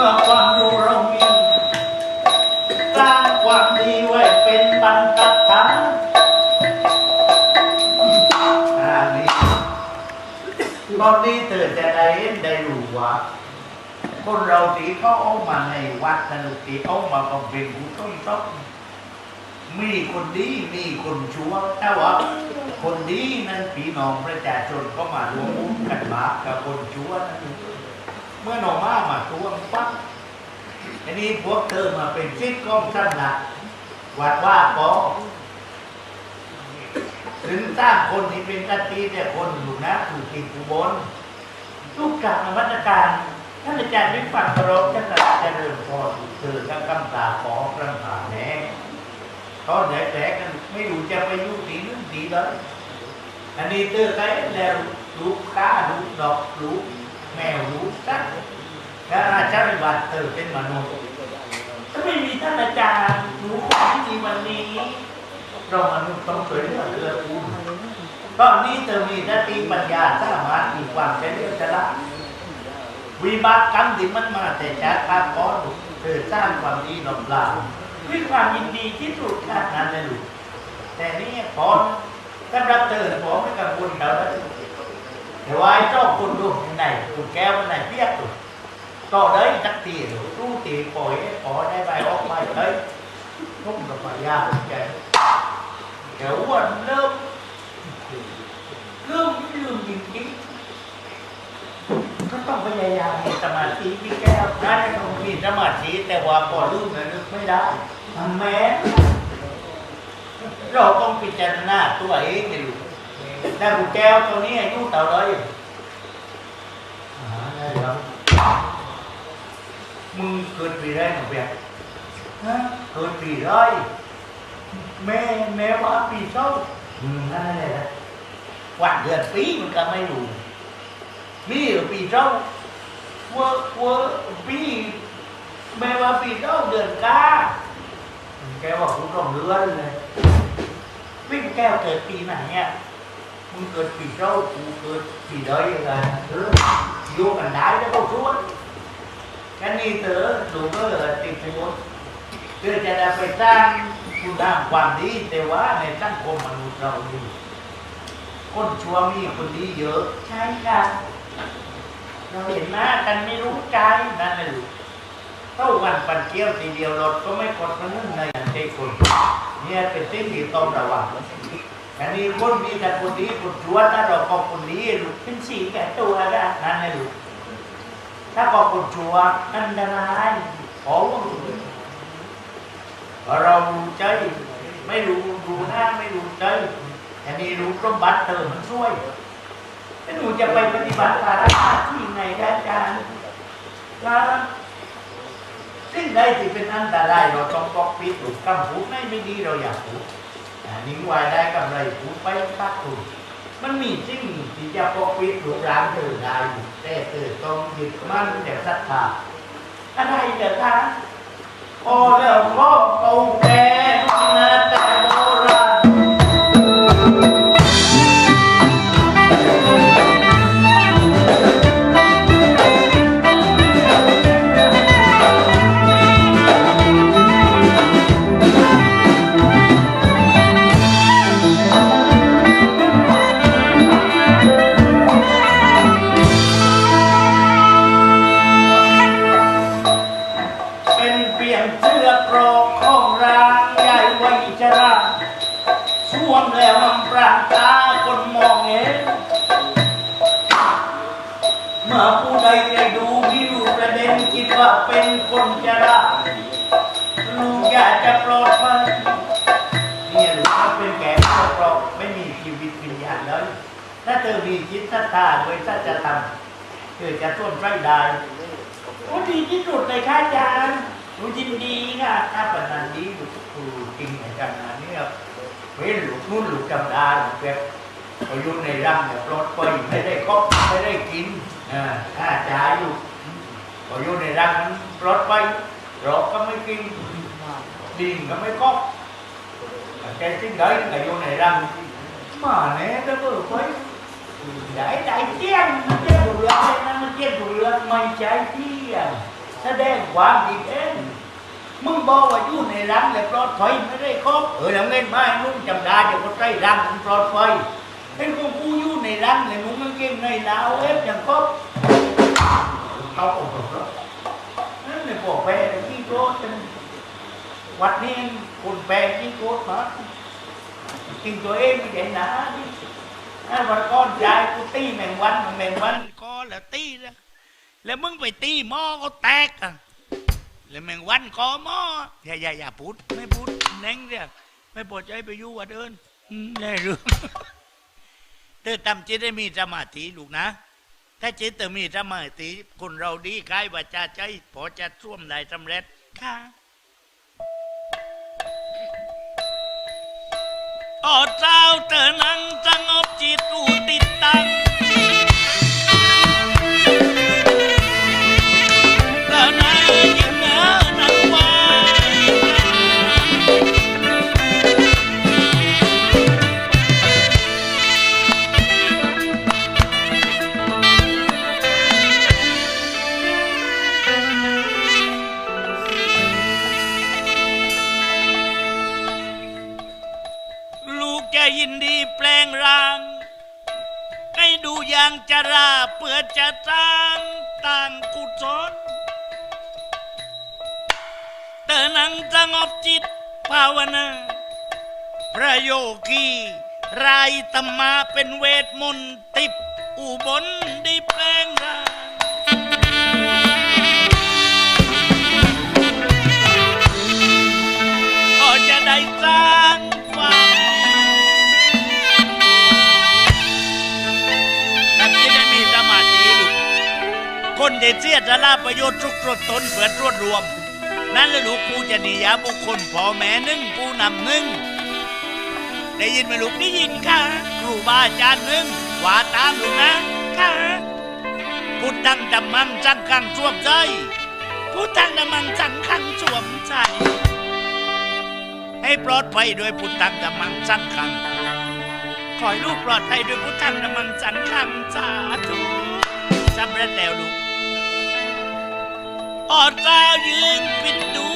มื่อความรู้เรามีสร้างความดีไว้เป็นบรรทัดฐานอ่านี่ตอนนี้เธอจะได้เห็นได้รู้ว่าคนเราตีเขาเอามาในวัดสนะลูกตีเอามาบำเพ็ญบุญต้องต้องมีคนดีมีคนชั่วแต่ว่าคนดีนั้นพี่น้องประชาชนก็มารวมกันมากับคนชั่วนั้น เมื่อหนอมามาทวงปั๊บอันนี้พวกเธอมาเป็นซิทก้องสั้นละวัดว่าก็ถึงสร้างคนที่เป็นกติแต่คนอยู่นะถูกติดอุบลทุกการนวัตการท่านอาจารย์วิปัสสโรจน์จะเจริญพรเธอก็กำตาขอกำตาแหน่ตอนแหลกกันไม่รู้จะไปยุ่งตีนึงตีเลยอันนี้เธอใครแล้วลูกค้าลูกดอกลูก แมวลูกสัตว์แล้วอาจารย์วิปัสสเธอเป็นมนุษย์ถ้าไม่มีท่านอาจารย์รู้ของที่วันนี้ เรามนุษย์ต้องช่วยเหลืองเรือคุณตอนนี้เธอมีสติปัญญาสามารถมีความเฉลียวฉลาดวิบากกรรมที่มันมาแต่จากการก้อนเกิดสร้างความดีหลบลาด้วยความยินดีที่สุดขนาดนั้นเลยลูกแต่นี่พอสำหรับเธอผมไม่กังวลเราแล้ว แต่ว่าไอ้เจ้าคุณดูไหนคุณแก้วไหนเพียกตัวต่อได้จักตีหรือตู้ตีปล่อยให้ขอได้ใบออกไปเลยนุ่มกับมายาแกเดี๋ยววันเริ่มเริ่มลืมจริงๆก็ต้องพยายามมีสมาธิพี่แก้วได้ต้องมีสมาธิแต่ว่าพอลืมแล้วนึกไม่ได้ทำแม้เราต้องพิจารณาตัวเองให้รู้แต่คุณแก้วตัวนี้อายุเท่าไหรอ่าได้ครับมึงเกิดปีไรหนูเปียกฮะเกิดปีไรแม่แม่ว่าปีเศร้าอืมนั่นแหละวันเดือนปีมันก็ไม่รู้มี ở ปีเจ้าว่าว่าปีแม่ว่าปีเจ้าเดือนกาแกว่าคุณต้องเลือนเลยวิ่งแก้วเกิดปีไหนเนี่ย มึงเกิดปีเจ้ากูเกิดปีเดยอะไรเออโยกันได้แล้วก็ช่วยกันนี่เต๋อดูก็เลยติดไปหมดเพื่อจะได้ไปสร้างคุณงามความดีแต่ว่าในสังคมมนุษย์เรานี่คนชั่วมีคนดีเยอะ ใช่ค่ะเราเห็นหน้ากันไม่รู้ใจนั่นแหละลูกเท่าวันปันเกี้ยวทีเดียวรถก็ไม่กดมันนึ่งในอันเทคนเนี่ยเป็นสิ่งที่ต้องระวัง อันนี้คนมีแต่คนดีคนชั่วถ้าเราก็คนดีลูกเป็นสีแก่ตัวนะนั่นแหละลูกถ้าก็คนชั่วอันตรายขอว่าเรารู้ใจ ไม่รู้ดูหน้าไม่รู้ใจอันนี้รู้สมบัติเธอมันช่วยแล้วหนูจะไปปฏิบัติภารกิจที่ไหนได้อาจารย์แล้วสิ่งใดที่เป็นอันตรายเราต้องปกปิดถูกคำพูดไม่ไม่ดีเราอยากพูด นิ้งไว้ได้กำไรพูไปปักถูกมันมีสิ่งที่จะปกปิดถูกร้างเธอได้อยู่แต่เธอต้องยึดมั่นแต่ศรัทธาอะไรเด้อคะโอ้แล้วก็เอาแก่นาแต่โบรา เมื่อผู้ใดได้ดูวิวประเด็นคิดว่าเป็นคนชราลูกอยากจะปลอดภัยเนี่ยลูกถ้าเป็นแก่ปลอดไม่มีชีวิตวิญญาณเลยถ้าเธอมีจิตศรัทธาโดยสัจธรรมเธอจะต้นไร่ได้โอ้ดีที่สุดเลยค่ะอาจารย์หนูยินดีค่ะถ้าปนันดีหนูครูจริงเหมือนกันนะเนี่ยเว้นหลูกนู่นหลูกจำดาหลูกแบบพออยู่ในร่างเนี่ยปลดปล่อยไม่ได้ครบไม่ได้กิน ถ้าจ่ายอยู่พออยู่ในร่างมันปลดไปรอกก็ไม่กินดินก็ไม่ครบแกสิ่งใดก็อยู่ในร่างมาแน่ก็เมื่อไป đại đại chiến chiến thủ lượng nên nó chiến thủ lượng mày trái chi à แสดงความดีเองมึงบอกว่าอยู่ในรังเลยปลอดภัยไม่ได้ครบเออแล้วเงินมาให้นุ่งจำได้เดี๋ยวก็ใส่รังมันปลอดภัย เป็นของกูอยู่ในรังเลยนุ่งกางเกงในลาวเอฟอย่างครบเขาออกรถนั่นเลยบอกแปรที่โกรธจังวัดนี้คนแปลที่โกรธมาจริงตัวเองไม่ใช่หนาดิถ้าวันก้อนยายกูตีแมงวันแมงวันก็แล้วตีแล้วแล้วมึงไปตีหม้อก็แตกอะแล้วแมงวันคอหม้ออย่าอย่าอย่าพูดไม่พูดเน่งเรียกไม่ปวดใจไปอยู่วัดเดินอืมได้รู้เธ อทำจิตได้มีสมาธิลูกนะ ถ้าจิตเธอมีสมาธิคนเราดีกายวาจาใจพอจะท่วมได้สำเร็จค่ะอ๋อเจ้าเธอนั่งสงบจิตอู ยังจะราเพื่อจะสร้างต่างกุศลเตนังสงบจิตภาวนาพระโยคีรายตมาเป็นเวทมนต์ติบอุบล คนเดเสียสละประโยชน์ทุกตรดตนเพื่อรวจรวม นั่นแหละลูกผู้จะนิยาบุคคลพ่อแม่หนึ่งผู้นำหนึ่งได้ยินไหมลูกได้ยินค่ะครูบาอาจารย์หนึ่งว่าตามลูกนะค่ะพุทธังดัมมังจังขังสวมใจพุทธังดัมมังจังขังสวมใจให้ปลอดภัยด้วยพุทธังดัมมังจังขังขอให้ลูกปลอดภัยด้วยพุทธังน้ำมันสันคังสาธุสำเร็จแล้วลูก อดกล่ายืนปิดดู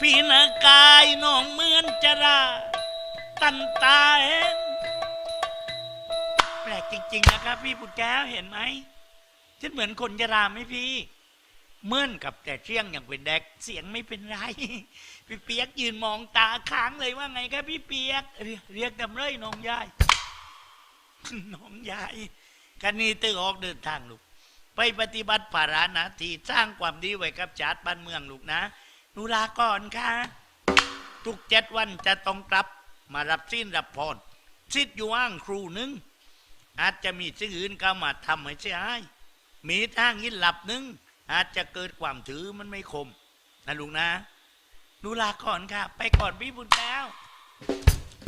พี่นากายน้องเหมือนจราตันตาเห็นแปลกจริง ๆ นะครับ พี่ปุดแก้วเห็นไหมฉันเหมือนคนจราไหมพี่เหมื่อนกับแต่เชี่ยงอย่างเป็นแดกเสียงไม่เป็นไร พี่เปียกยืนมองตาค้างเลยว่าไงครับพี่เปียก เรียกเรียกดำเลยน้องยายน้องยายกันนี้ตึงออกเดินทางลูก ไปปฏิบัติภาระหนาที่สร้างความดีไว้กับชาติบ้านเมืองลูกนะ นูลาก่อนค่ะ ทุกเจ็ดวันจะต้องกลับมารับสิ้นรับพรสิทธิ์อยู่อ้างครูหนึ่ง อาจจะมีสิ่งอื่นเข้ามาทำให้เสียหายมีทางยินหลับหนึ่ง อาจจะเกิดความถือมันไม่คมนะลุงนะนูลาก่อนค่ะ ไปก่อนพี่บุญแล้ว